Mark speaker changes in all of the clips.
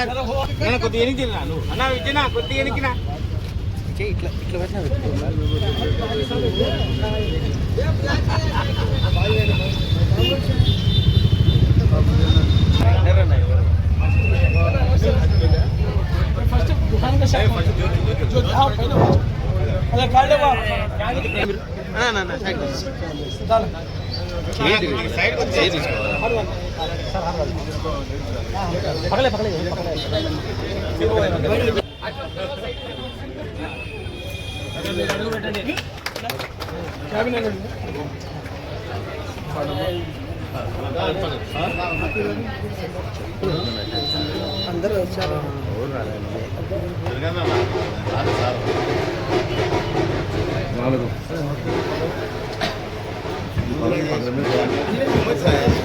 Speaker 1: ఎనికి నువ్వు అన్న ఇచ్చినా కొద్దిగా ఎనికినా
Speaker 2: ఇట్లా ఇట్లా పెట్టినా పక్కలే పక్కలే అందరూ వచ్చారు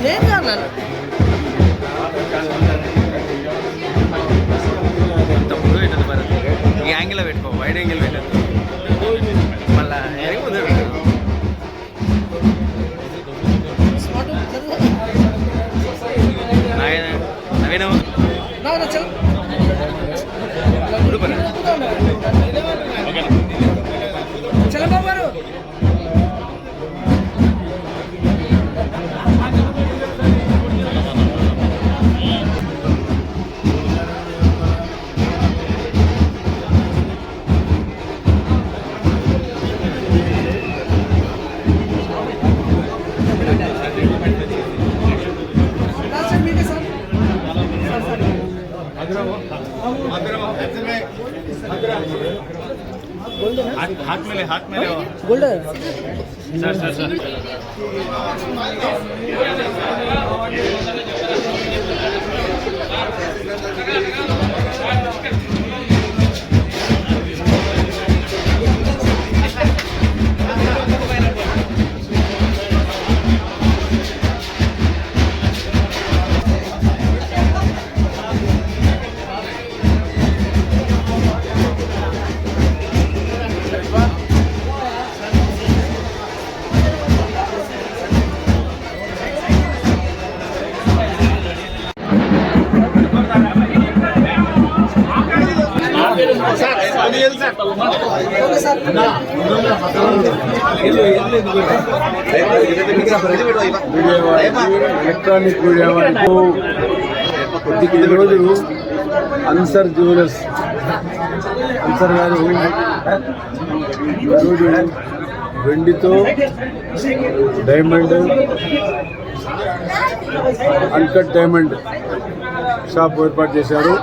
Speaker 2: ఏం కావాలి Reading will.
Speaker 1: हाथ में ले हाथ में ले
Speaker 2: golden
Speaker 1: sir sir sir.
Speaker 3: Electronic media కొద్ది ఈరోజు అన్సర్ జ్యువెలర్స్ అన్సర్ గారు రోజు వెండితో డైమండ్ అన్కట్ డైమండ్ షాప్ ఏర్పాటు చేశారు.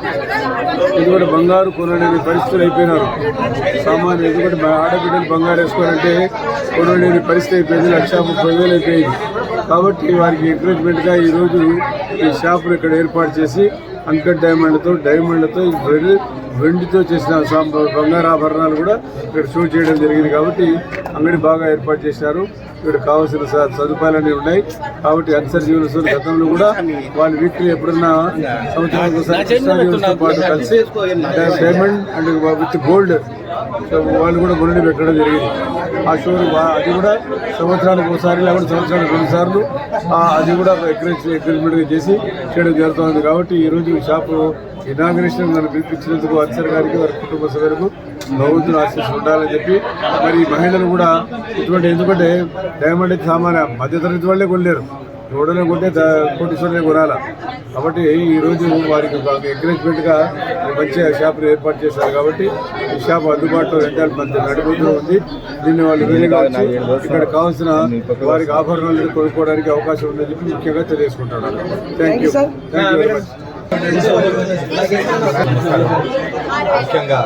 Speaker 3: ఎందుకంటే బంగారు కొనలేని పరిస్థితులు అయిపోయినారు. సామాన్య ఎందుకంటే ఆడబిడ్డలు బంగారు వేసుకోవాలంటే కొనలేని పరిస్థితి అయిపోయింది. లక్ష ముప్పై వేలు అయిపోయింది. కాబట్టి వారికి ఎంకరేజ్మెంట్గా ఈరోజు ఈ షాపును ఇక్కడ ఏర్పాటు చేసి అన్కట్ డైమండ్తో డైమండ్లతో వెండి- వెండితో చేసిన బంగారు ఆభరణాలు కూడా ఇక్కడ షో చేయడం జరిగింది కాబట్టి అంగడి బాగా ఏర్పాటు చేశారు. ఇక్కడ కావాల్సిన సదుపాయాలన్నీ ఉన్నాయి. కాబట్టి అన్సర్ జ్యువెలర్స్ గతంలో కూడా వాళ్ళు వీక్లీ ఎప్పుడన్నా జ్యువెలర్స్తో పాటు కలిసి diamond and with gold so వాళ్ళు కూడా గుండె పెట్టడం జరిగింది. ఆ షో అది కూడా సంవత్సరానికి ఒకసారి లేకుంటే సంవత్సరానికి రెండు సార్లు అది కూడా ఎంకరేజ్ ఎంకరేజ్మెంట్గా చేసి చేయడం జరుగుతుంది. కాబట్టి ఈరోజు షాపు ఇనాగ్రేషన్ నన్ను పిలిపించినందుకు అన్సర్ గారికి వారి కుటుంబ సభ్యులకు భగవంతుని ఆశీస్సు ఉండాలని చెప్పి మరి మహిళలు కూడా ఇటువంటి ఎందుకంటే డైమండ్ సామాన్య మధ్యతరగతి వాళ్ళే కొనలేరు. ఎవడనే కొంటే కోటీశ్వరులే కొనాల కాబట్టి ఈ రోజు వారికి ఒక ఎంకరేజ్మెంట్గా మంచిగా షాపులు ఏర్పాటు చేశారు కాబట్టి ఈ షాప్ అందుబాటులో రెండాలు మంది నడిపోతూ ఉంది. దీన్ని వాళ్ళు వచ్చి ఇక్కడ కావాల్సిన వారికి ఆభరణాలు కొనుక్కోవడానికి అవకాశం ఉందని చెప్పి ముఖ్యంగా తెలియజేసుకుంటున్నాను. Thank you thank you very much
Speaker 4: ముఖ్యంగా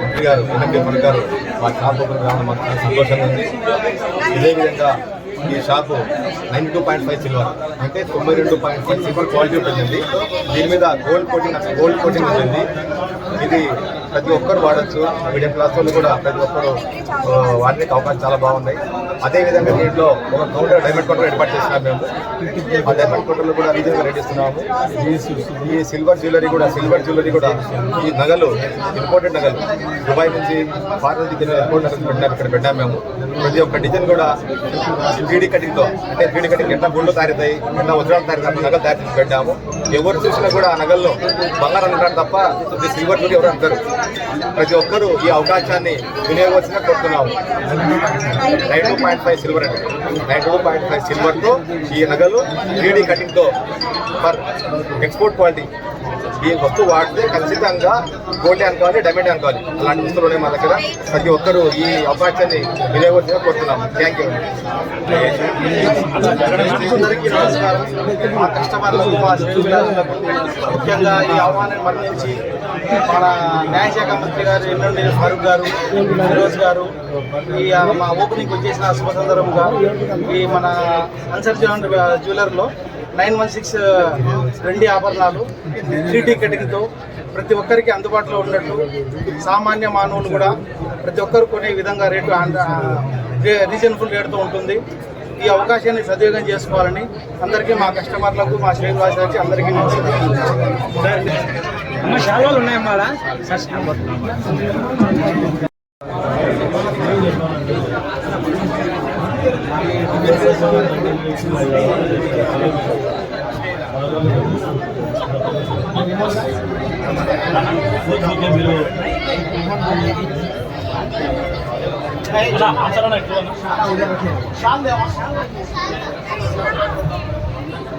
Speaker 4: మంత్రి గారు ఎన్ఎండి మన గారు మా షాప్ ఓపెన్ కావడం మాకు చాలా సంతోషంగా ఉంది. ఇదే విధంగా ఈ shop ninety two point five silver. అంటే తొంభై రెండు పాయింట్ ఫైవ్ సిల్వర్ క్వాలిటీ ఉంటుంది. దీని మీద గోల్డ్ కోటింగ్ గోల్డ్ కోటింగ్ ఉంటుంది. ఇది ప్రతి ఒక్కరు వాడచ్చు. మీడియం క్లాస్ వాళ్ళు కూడా ప్రతి ఒక్కరు వాడడానికి అవకాశం చాలా బాగున్నాయి. అదే విధంగా దీంట్లో ఒక కౌంటర్ డైమండ్ కౌంటర్ ఏర్పాటు చేసినాం మేము. ఆ డైమండ్ కౌంటర్లో కూడా రీజన్గా రెడీ ఇస్తున్నాము. ఈ సిల్వర్ జ్యువెలరీ కూడా సిల్వర్ జ్యువెలరీ కూడా ఈ నగలు ఇంపోర్టెడ్ నగలు దుబాయ్ నుంచి భారత నుంచి ఇంపోర్ట్ నగలు పెట్టినాం ఇక్కడ పెట్టాము మేము. ప్రతి ఒక్క డిజైన్ కూడా త్రీడీ కటింగ్తో అంటే త్రీడీ కటింగ్ ఎట్లా గుళ్ళు తయారవుతాయి ఎట్లా వజ్రాలు తయారవుతాయి నగలు తయారు చేసి పెట్టాము. ఎవరు చూసినా కూడా ఆ నగల్లో బంగారం అంటారు తప్ప సిల్వర్ జ్యువెలరీ ఎవరు అంటారు. ప్రతి ఒక్కరూ ఈ అవకాశాన్ని వినియోగవలసిన కోరుతున్నాము. Nine two point five silver అండి. నైన్ టూ పాయింట్ ఫైవ్ సిల్వర్తో ఈ నగలు త్రీడీ కటింగ్తో ఫర్ ఎక్స్పోర్ట్ క్వాలిటీ. ఈ వస్తువు వాడితే ఖచ్చితంగా గోల్డ్ అనుకోవాలి డైమండ్ అనుకోవాలి అలాంటి వస్తువులు ఉన్నాయి మా దగ్గర ప్రతి ఒక్కరూ ఈ అవకాశాన్ని వినియోగవలసిన కోరుతున్నాము. Thank you.
Speaker 5: అందరికీ నమస్కారం. మా కస్టమర్లకు మా ముఖ్యంగా ఈ ఆహ్వానం మరణించి మన న్యాయశాఖ మంత్రి గారు ఎల్లుండి ఫారూక్ గారు ఫిరోజ్ గారు ఈ మా ఓపెనింగ్ వచ్చేసిన శుభ సందర్భంగా ఈ మన అన్సర్ జ్యువెలర్లో నైన్ వన్ సిక్స్ రెండు ఆభరణాలు త్రీ కటింగ్తో ప్రతి ఒక్కరికి అందుబాటులో ఉన్నట్టు సామాన్య మానవులు కూడా ప్రతి ఒక్కరు కొనే విధంగా రేటు రీజనబుల్ రేటుతో ఉంటుంది. ఈ అవకాశాన్ని సద్వినియోగం చేసుకోవాలని అందరికీ మా కస్టమర్లకు మా శ్రేణివాసులకి అందరికీ నమస్కారం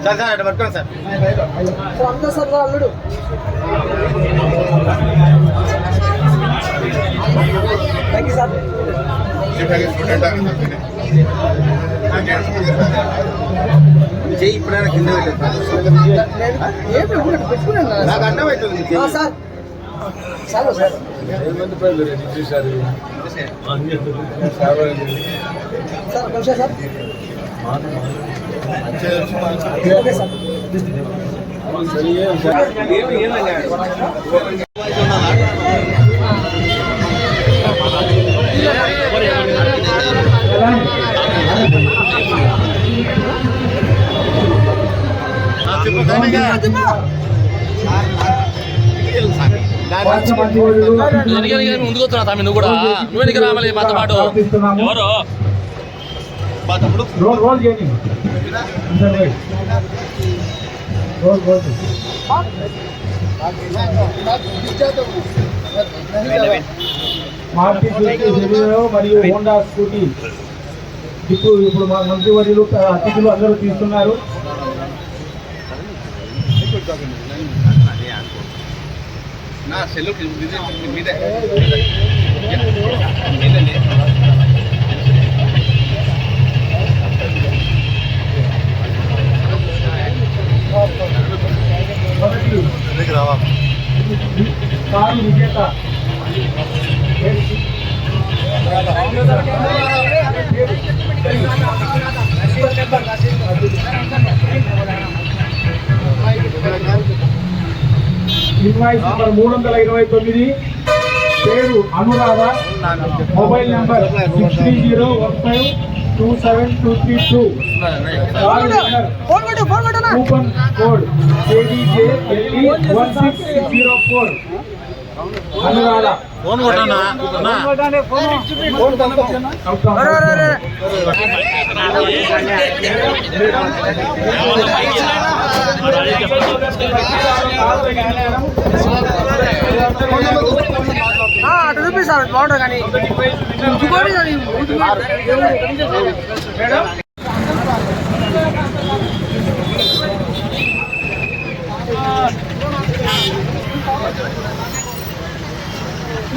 Speaker 1: సార్ సార్ అటు పట్టుకోండి సార్.
Speaker 2: అల్లుడు థ్యాంక్ యూ సార్
Speaker 1: చెయ్యి ఇప్పుడైనా కింద
Speaker 2: కదా
Speaker 1: నాకు
Speaker 2: ఆ, సార్.
Speaker 3: ఎంతమంది ప్రజలు రెడీ చేశారు సేవ
Speaker 6: ముందుకు వస్తున్నా తమ్మి నువ్వు కూడా నువ్వు ఎన్నిక మాతో పాటు ఎవరు
Speaker 7: మరియు హోండా స్కూటీ ఇప్పుడు ఇప్పుడు మా మంత్రివర్యులు అతిథులు అందరూ తీస్తున్నారు
Speaker 1: నా సెల్లు మీదే
Speaker 7: మొదటి కారు విజేత ఇన్వాయిస్ నంబర్ మూడు వందల ఇరవై తొమ్మిది. పేరు Anuradha. Mobile number six three zero one
Speaker 2: five two seven two
Speaker 7: three two. Coupon code KDJLE one six zero four.
Speaker 6: Phone కొట్టనా?
Speaker 2: ఆ, అటు చూపిస్తారు బాగుంటుంది కానీ. ఇంకోటి
Speaker 8: మేడం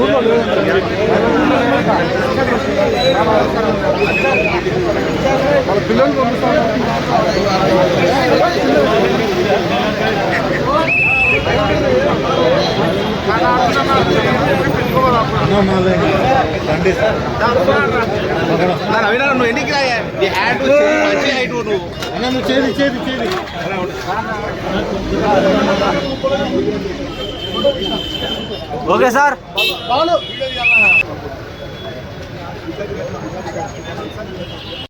Speaker 8: ఊళ్ళో
Speaker 1: రవీనా నువ్వు ఎన్నికి రాయా నీ హ్యాట్ మంచి హైట్ నువ్వు.
Speaker 5: నువ్వు చేది చేది చేది
Speaker 2: ఓకే సార్.